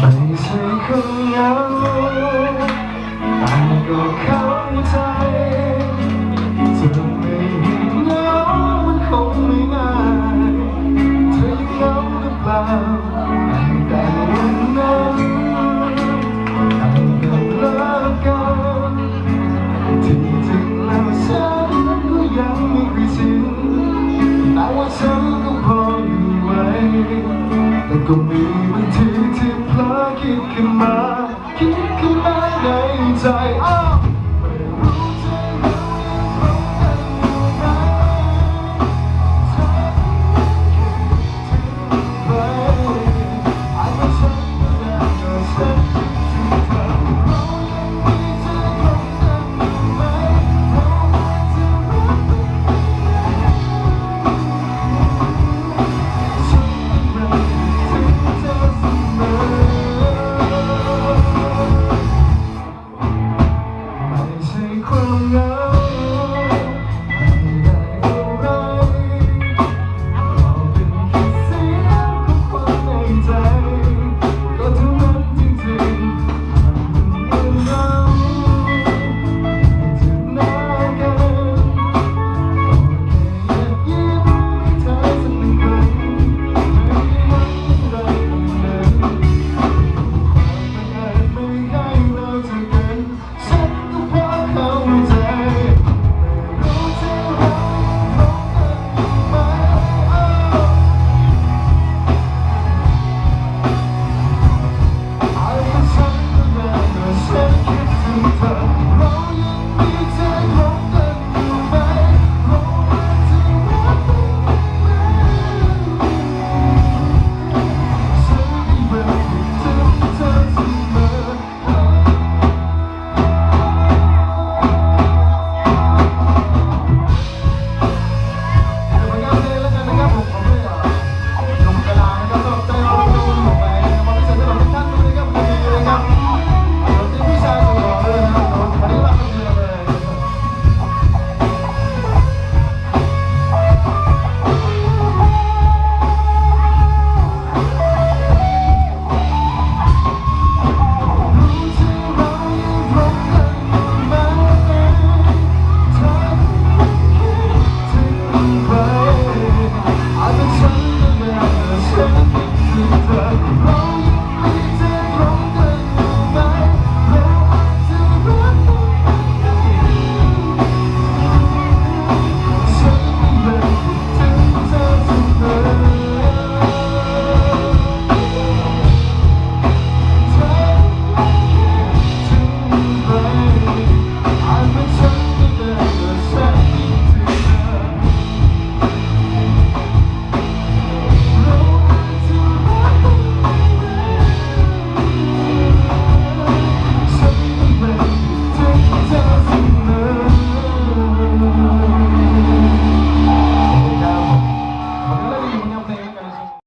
ไม่ใช่คนเหงาแต่ก็เข้าใจจะไม่เห็นเหงามันคงไม่ง่ายเธอยังเหงาหรือเปล่าตั้งแต่วันนั้นตั้งแต่เลิกกันที่จริงแล้วฉันก็ยังไม่เคยชินแต่ว่าฉันก็พออยู่ไหว แต่ก็มีบางทีที่เพลอคิดขึ้นมาคิด